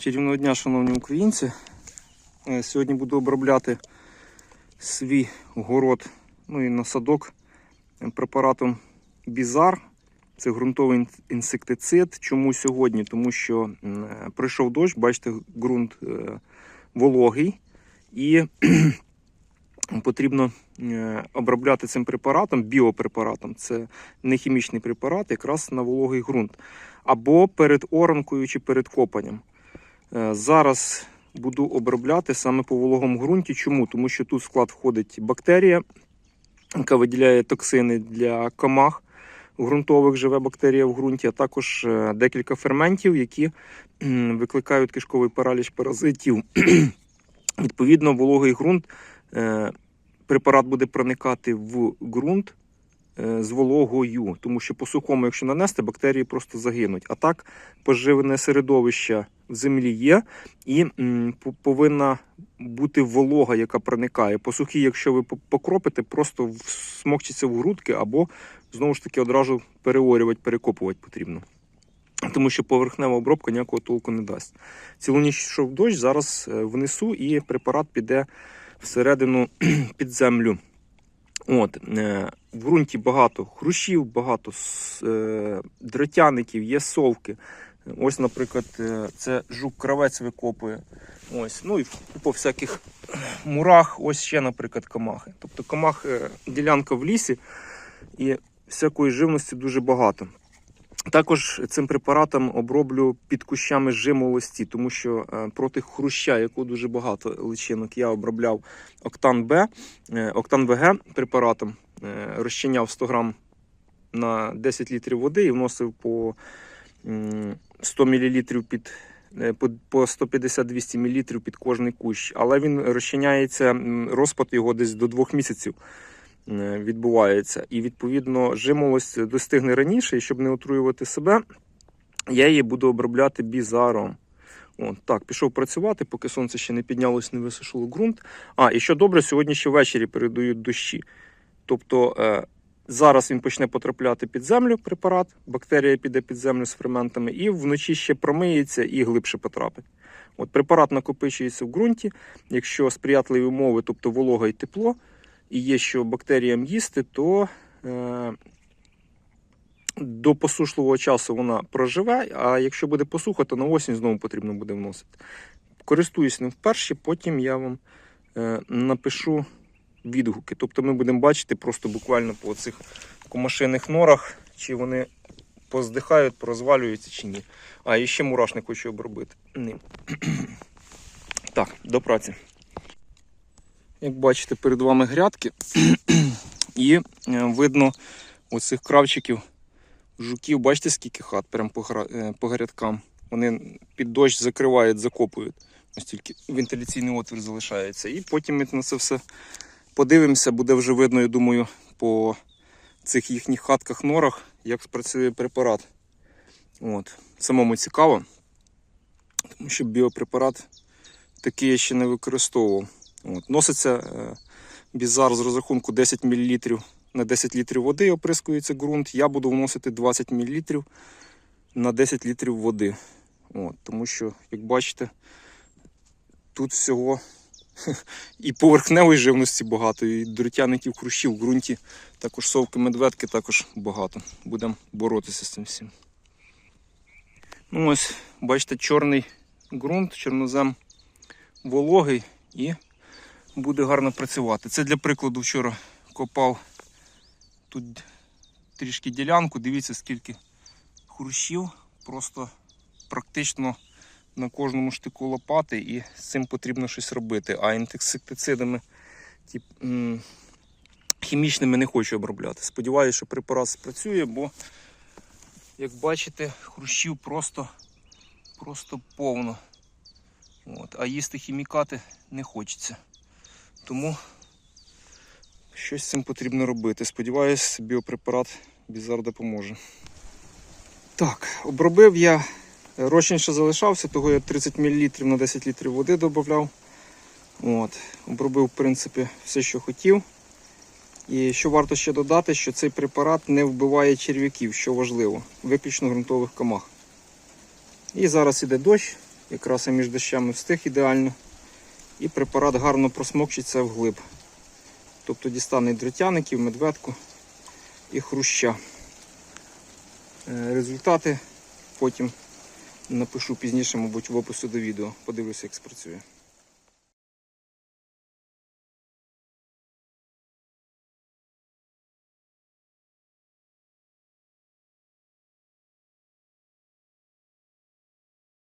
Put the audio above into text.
Чарівного дня, шановні українці. Е, Сьогодні буду обробляти свій город, ну і насадок е, препаратом Бізар. Це ґрунтовий ін- інсектицид. Чому сьогодні? Тому що е, дощ, бачите, ґрунт вологий і потрібно обробляти цим препаратом, біопрепаратом. Це не хімічний препарат, якраз на вологий ґрунт. Або перед оранкою чи перед копанням. Е, Зараз буду обробляти саме по вологому ґрунті. Чому? Тому що тут склад входить бактерія, яка виділяє токсини для комах. Ґрунтових живе бактерія в ґрунті, а також е, декілька ферментів, які викликають кишковий параліч паразитів. Відповідно, вологий ґрунт е, препарат буде проникати в ґрунт з вологою, тому що по сухому, якщо нанести, бактерії просто загинуть. А так, поживне середовище в землі є, і повинна бути волога, яка проникає. По сухій, якщо ви покропите, просто всмокчиться в грудки, або знову ж таки одразу переорювати, перекопувати потрібно. Тому що поверхнева обробка ніякого толку не дасть. Цілу ніч йшов дощ, зараз е, внесу і препарат піде всередину під землю. От, е, в ґрунті багато хрущів, багато е, дротяників, є совки. Ось, наприклад, е, це жук-кравець викопує. Ось, ну і по всяких мурах, ось ще, наприклад, комахи. Тобто камах ділянка в лісі і всякої живності дуже багато. Також цим препаратом оброблю під кущами жимолості, тому що е, проти хруща, якого дуже багато личинок, я обробляв Октан Б, е, Октан ВГ препаратом, е, розчиняв 100 грам на 10 літрів води і вносив по 100 мл під по- по 150-200 мл під кожний кущ. Але він розчиняється, розпад його десь до 2 місяців відбувається. І відповідно жимолость достигне раніше, і щоб не отруювати себе, я її буду обробляти бізаром. От, так, пішов працювати, поки сонце ще не піднялось, не висушило ґрунт. А, і що добре, сьогодні ще ввечері передають дощі. Тобто е, зараз він почне потрапляти під землю препарат, бактерія піде під землю з ферментами, і вночі ще промиється і глибше потрапить. От препарат накопичується в ґрунті. Якщо сприятливі умови, тобто волога і тепло, і є що бактеріям їсти, то е, до посушливого часу вона проживе, а якщо буде посуха, то на осінь знову потрібно буде вносити. Користуюсь ним вперше, потім я вам е, напишу відгуки. Тобто ми будемо бачити просто буквально по цих комашиних норах, чи вони поздихають, порозвалюються чи ні. А, і ще мурашник хочу обробити ним. Так, до праці. Як бачите, перед вами грядки, і е, видно оцих кравчиків, жуків. Бачите, скільки хат прямо по, е, по грядкам. Вони під дощ закривають, закопують. Ось тільки вентиляційний отвір залишається. І потім ми на це все подивимося, буде вже видно, я думаю, по цих їхніх хатках норах, як спрацює препарат. От. Самому цікаво, тому що біопрепарат такий я ще не використовував. От. Носиться е, бізар з розрахунку 10 мл на 10 літрів води оприскується ґрунт. Я буду вносити 20 мл на 10 літрів води. От. Тому що, як бачите, тут всього і поверхневої живності багато, і дротяників хрущів в ґрунті, також совки медведки також багато. Будемо боротися з цим всім. Ну ось, бачите, чорний ґрунт, чорнозем вологий і буде гарно працювати. Це для прикладу вчора копав тут трішки ділянку. Дивіться, скільки хрущів. Просто практично на кожному штику лопати, і з цим потрібно щось робити. А інсектицидами тип, хімічними не хочу обробляти. Сподіваюся, що препарат спрацює, бо, як бачите, хрущів просто, просто повно. От. А їсти хімікати не хочеться. Тому щось з цим потрібно робити. Сподіваюсь, біопрепарат Бізар допоможе. Так, обробив я. Розчин ще залишався, того я 30 мл на 10 літрів води додавав. От. Обробив, в принципі, все, що хотів. І що варто ще додати, що цей препарат не вбиває черв'яків, що важливо, виключно ґрунтових комах. І зараз іде дощ, Якраз і між дощами встиг ідеально. І препарат гарно просмокчиться вглиб. Тобто дістане дротяників, медведку і хруща. Е, Результати потім напишу пізніше, мабуть, в опису до відео. Подивлюся, як спрацює.